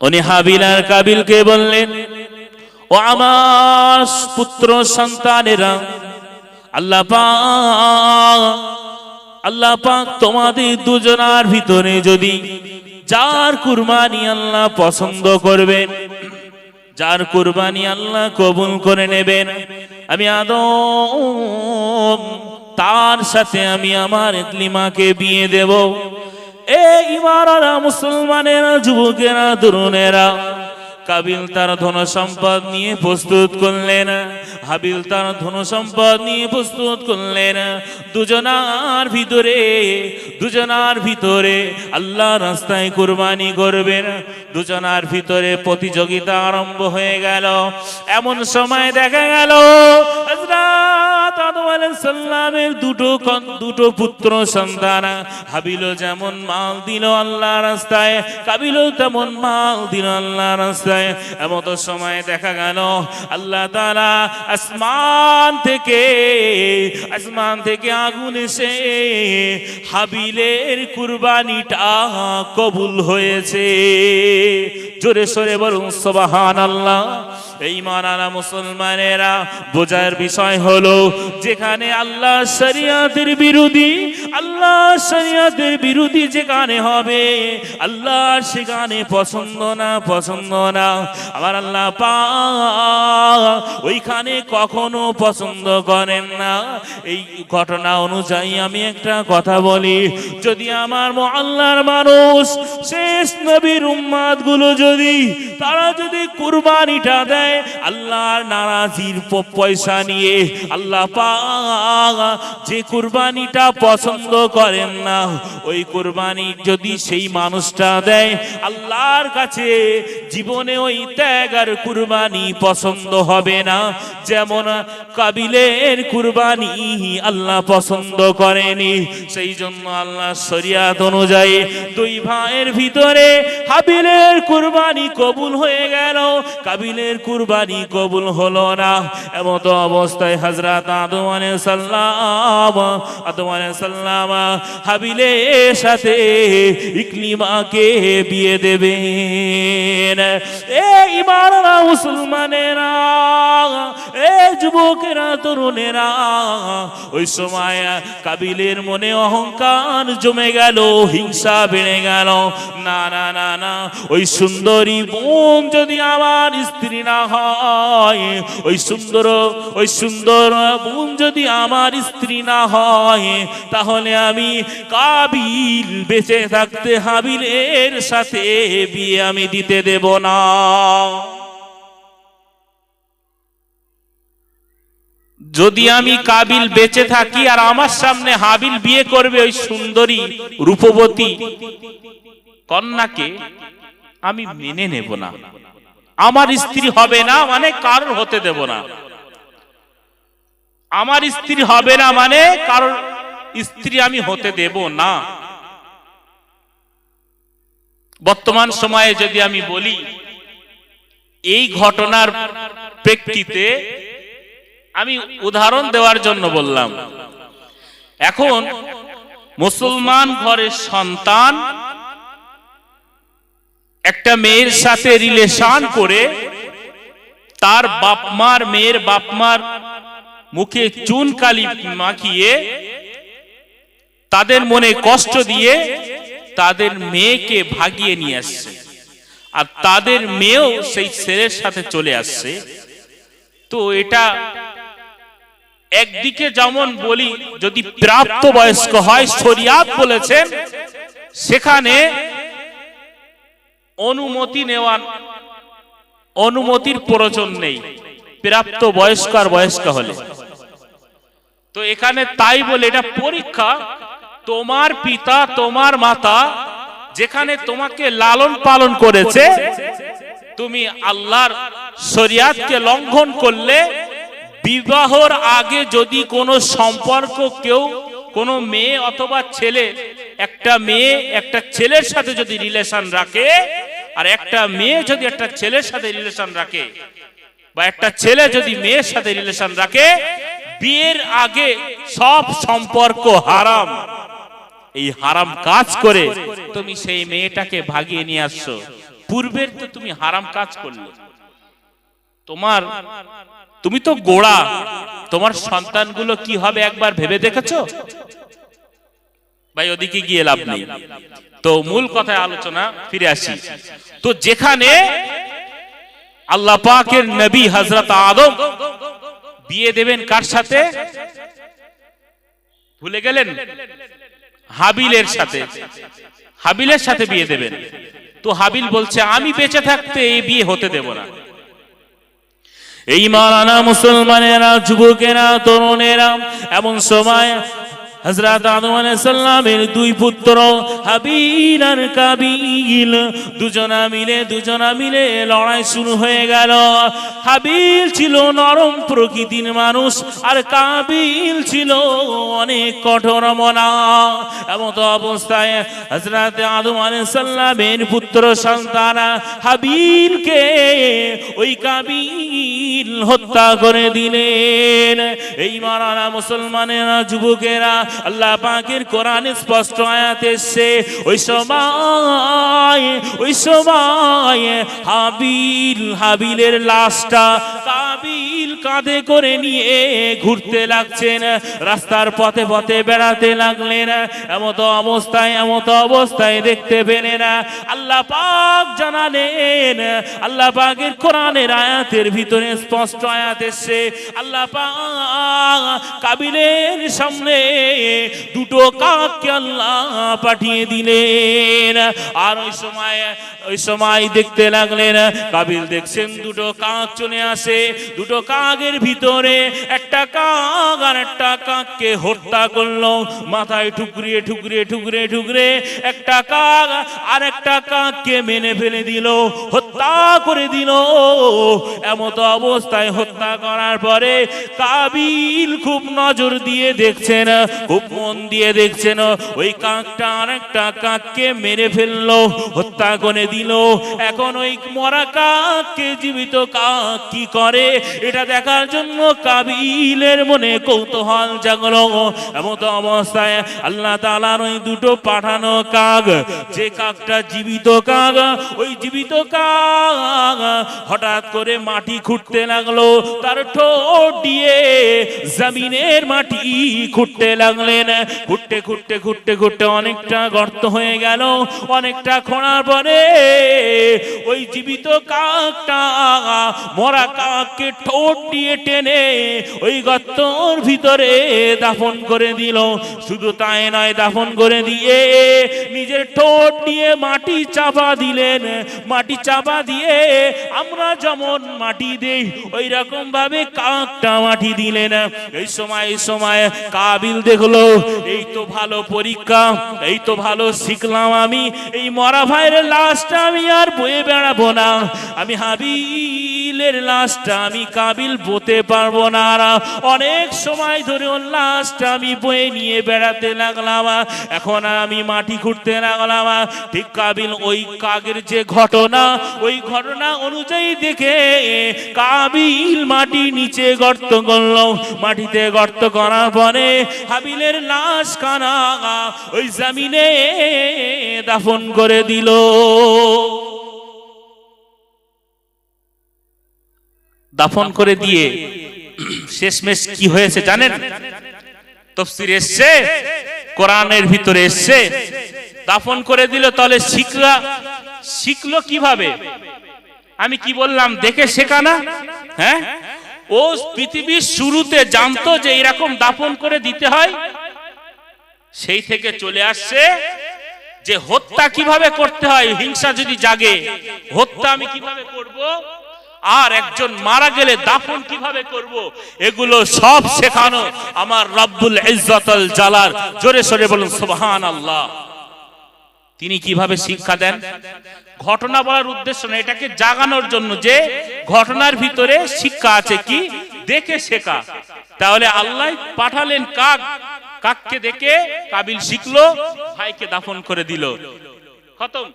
উনি হাবিল আর কাবিলকে বললেন, ও আমার পুত্র সন্তানেরা, আল্লাহ পাক আল্লাহ পাক তোমাদের দুজনার ভিতরে যদি যার কুরবানি আল্লাহ পছন্দ করবেন, যার কুরবানি আল্লাহ কবুল করে নেবেন, আমি আদম তার সাথে আমি আমার একলিমাকে বিয়ে দেব। এই ইমারারা মুসলমানেরা, যুবকেরা, তরুণেরা, কাবিল তার ধন সম্পদ নিয়ে প্রস্তুত করলেন, হাবিল তার ধন সম্পদ নিয়ে প্রস্তুত করলেন। দুজনার ভিতরে দুজনার ভিতরে আল্লাহ রাস্তায় কুরবানি করবেন। দুজনার ভিতরে প্রতিযোগিতা আরম্ভ হয়ে গেল। এমন সময় দেখা গেল, হযরত সালামের দুটো দুটো পুত্র সন্তান। হাবিলও যেমন মাল দিল আল্লাহ রাস্তায়, কাবিলও তেমন মাল দিল আল্লাহ রাস্তায়। এমত সময় দেখা গেল, আল্লাহ তাআলা আসমান থেকে আসমান থেকে আগুন এসে হাবিলের কুরবানিটা কবুল হয়েছে। জোরে সোরে বলুন সুবহান আল্লাহ এই মানানা মুসলমানেরা, বোঝার বিষয় হলো, যেখানে আল্লাহ শরিয়াতের বিরোধী, আল্লাহ শরিয়াতের বিরোধী যেখানে হবে, আল্লাহ সেখানে পছন্দ না পছন্দ না। আমার আল্লাহ পা ওইখানে কখনো পছন্দ করেন না। এই ঘটনা অনুযায়ী আমি একটা কথা বলি, যদি আমার আল্লাহর মানুষ, শেষ নবীর উম্মাদগুলো যদি, তারা যদি কুরবানিটা দেয় আল্লাহর নারাজির পয়সা নিয়ে আল্লাহ যে কুরবানিটা পছন্দ করেন না, ওই কুরবানি যদি সেই মানুষটা দেয়, আল্লাহর কাছে জীবনে ওই ত্যাগ আর কুরবানি পছন্দ হবে না। যেমন কাবিলের কুরবানি আল্লাহ পছন্দ করেনি, সেই জন্য আল্লাহ শরিয়াত অনুযায়ী দুই ভাইয়ের ভিতরে হাবিলের কুরবানি কবুল হয়ে গেল, কাবিলের কবুল হলো না। এমত অবস্থায় হজরত আদম আলাইহিস সালাম, আদম আলাইহিস হাবিলের সাথে ইকলিমাকে বিয়ে দেবেন। এই ইমানরা, মুসলমানেরা, এ যুবকেরা, তরুণেরা, ওই সময় কাবিলের মনে অহংকার জমে গেল, হিংসা বেড়ে গেল। না না না না, ওই সুন্দরী বোন যদি আমার স্ত্রী না হয়। ওই সুন্দর ওই সুন্দর বোন যদি আমার স্ত্রী না হয়, তাহলে আমি কাবিল বেঁচে থাকতে সাথে বিয়ে আমি দিতে দেব না। যদি আমি কাবিল বেঁচে থাকি আর আমার সামনে হাবিল বিয়ে করবে ওই সুন্দরী রূপবতী, কন্যাকে আমি মেনে নেব না। আমার স্ত্রী হবে না মানে কারোর হতে দেব না। আমার স্ত্রী হবে না মানে কারোর স্ত্রী আমি হতে দেব না। বর্তমান সময়ে যদি আমি বলি, এই ঘটনার প্রেক্ষিতে আমি উদাহরণ দেওয়ার জন্য বললাম, এখন মুসলমান ঘরের সন্তান একটা মেয়ের সাথে রিলেশন করে, তার বাপমার, মেয়ের বাপমার মুখে চুন কালি মাখিয়ে, তাদের মনে কষ্ট দিয়ে তাদের মেয়েকে ভাগিয়ে নিয়ে আসছে। আর তাদের মেয়েও সেই ছেলের সাথে চলে আসছে। তো এটা একদিকে যেমন বলি, যদি প্রাপ্ত বয়স্ক হয়, শরিয়াত বলেছেন, সেখানে অনুমতি নেওয়ার অনুমতির প্রয়োজন নেই। প্রাপ্ত বয়স্ক আর বয়স্ক হলে। তো এখানে তাই বলে এটা পরীক্ষা, তোমার পিতা, তোমার মাতা যেখানে তোমাকে লালন পালন করেছে, তুমি আল্লাহর শরিয়াতকে লঙ্ঘন করলে বিবাহর আগে যদি কোনো সম্পর্ক কেউ, কোনো মেয়ে অথবা ছেলে, একটা মেয়ে, একটা ছেলের সাথে যদি রিলেশন রাখে আর একটা মেয়ে যদি একটা ছেলের সাথে রিলেশন রাখে, বা একটা ছেলে যদি মেয়ের সাথে রিলেশন রাখে, বিয়ের আগে সব সম্পর্ক হারাম। এই হারাম কাজ করে তুমি সেই মেয়েটাকে ভাগিয়ে নিয়ে আসছো। পূর্বের তো তুমি হারাম কাজ করলে। তোমার, তুমি তো গোড়া। তোমার সন্তানগুলো কি হবে একবার ভেবে দেখেছ? ভাই, ওদিকে গিয়ে লাভ নেই। তো মূল কথায় আলোচনা, ফিরে আসি। তো যেখানে আল্লাহ পাকের নবী হযরত আদম বিয়ে দেবেন কার সাথে? ভুলে গেলেন? হাবিলের সাথে। হাবিলের সাথে বিয়ে দেবেন। তো হাবিল বলছে, আমি বেঁচে থাকতে এই বিয়ে হতে দেব না। এই মারানা মুসলমানেরা, যুবকেরা, তরুণেরা, এমন সময় হজরত আদম আলাইসাল্লামের দুই পুত্র হাবিল আর কাবিল। দুজনা মিলে দুজনা মিলে লড়াই শুরু হয়ে গেল। হাবিল ছিল নরম প্রকৃতির মানুষ আর কাবিল ছিল অনেক কঠোর মনা। এমত অবস্থায় হজরত আদম আলাইসাল্লামের পুত্র সন্তান হাবিলকে ওই কাবিল হত্যা করে দিলেন। এই মারানা মুসলমানেরা, যুবকেরা আল্লাহ পাকের কোরআন স্পষ্ট আয়াতে সে ওই সময় ওই সময় হাবিল হাবিলের লাশটা কাবিল কাঁধে করে নিয়ে ঘুরতে লাগছেন। রাস্তার পথে পথে বেড়াতে লাগলেন। এমত অবস্থায় এমত অবস্থায় দেখতে পেলেন। আল্লাহ পাক জানালেন, আল্লাহ পাকের কোরআনের আয়াতের ভিতরে স্পষ্ট আয়াত এসছে। আল্লাহ পাক কাবিলের সামনে দুটো কাককে আল্লাহ পাঠিয়ে দিলেন। আর ওই সময় ওই সময় দেখতে লাগলেন, কাবিল দেখছেন দুটো কাক চলে আসে। দুটো কাকের ভিতরে একটা কাক আর একটা কাককে হত্যা করল। মাথায় ঠুকরিয়ে ঠুকরিয়ে ঠুকরে ঠুকরে একটা কাক আর একটা কাককে মেনে ফেলে দিল, হত্যা করে দিল। এমত অবস্থায় হত্যা করার পরে কাবিল খুব নজর দিয়ে দেখছেন, খুব মন দিয়ে দেখছেন, ওই কাকটা আর একটা কাককে মেরে ফেলল, হত্যা করে দিল। এখন ওই মরা কাককে জীবিত কাক কি করে? এটা দেখার জন্য কাবিলের মনে কৌতূহল জাগলো। এমত অবস্থায় আল্লাহ তালার ওই দুটো পাঠানো কাক, যে কাকটা জীবিত কাক, ওই জীবিত কাক হঠাৎ করে মাটি খুঁড়তে লাগল। তার ঠোঁট দিয়ে জমিনের মাটি খুঁড়তে লাগলেন। খুঁটতে খুঁটতে খুঁড়তে খুঁড়তে অনেকটা গর্ত হয়ে গেল। অনেকটা খোঁড়ার পরে ওই জীবিত কাকটা মরা কাককে ঠোঁট দিয়ে টেনে ওই গর্তর ভিতরে দাফন করে দিল। শুধু তাই নয়, দাফন করে দিয়ে নিজের ঠোঁট দিয়ে মাটি চাপা দিলেন। মাটি চাপা দিয়ে আমরা যেমন মাটি দেই ওই রকম ভাবে কাকটা মাটি দিলেন। এই সময় এই সময় কাবিল দেখল, এই তো ভালো পরীক্ষা, এই তো ভালো শিখলাম আমি। এই মরা ভাইয়ের লাশটা আমি আর বয়ে বেড়াবো না। আমি হাবিলের লাশটা আমি কাবিল বতে পারব না অনেক সময় ধরে ওর লাশটা আমি বয়ে নিয়ে বেড়াতে লাগলাম, এখন আমি মাটি খুঁড়তে লাগলাম। ঠিক কাবিল, ওই কাগের যে ঘটনা, ওই ঘটনা অনুযায়ী দেখে কাবিল মাটি নিচে গর্ত করল। মাটিতে গর্ত করার পরে হাবিলের লাশ কানা ওই জামিনে দাফন করে দিল। দাফন করে দিয়ে শেষমেশ কি হয়েছে জানেন? তফসির এসছে, কোরআনের ভিতরে এসছে। দাফন করে দিল, তাহলে শিখলা, শিখলো কীভাবে? আমি কি বললাম, দেখে শেখা না হ্যাঁ? ও পৃথিবীর শুরুতে জানতো যে এরকম দাফন করে দিতে হয়। সেই থেকে চলে আসছে যে হত্যা কীভাবে করতে হয়, হিংসা যদি জাগে, হত্যা আমি কীভাবে করব? আর একজন মারা গেলে দাফন কীভাবে করব? এগুলো সব শেখানো আমার রব্বুল ইজ্জতুল জালাল। জোরে সরে বলুন সুবহান আল্লাহ তিনি কীভাবে শিক্ষা দেন? ঘটনা বলার উদ্দেশ্য না এটাকে জাগানোর জন্য যে ঘটনার ভিতরে শিক্ষা আছে কি? দেখে শেখা। তাহলে আল্লাহ পাঠালেন কাক? কাককে দেখে কাবিল শিখলো, ভাইকে দাফন করে দিল। খতম।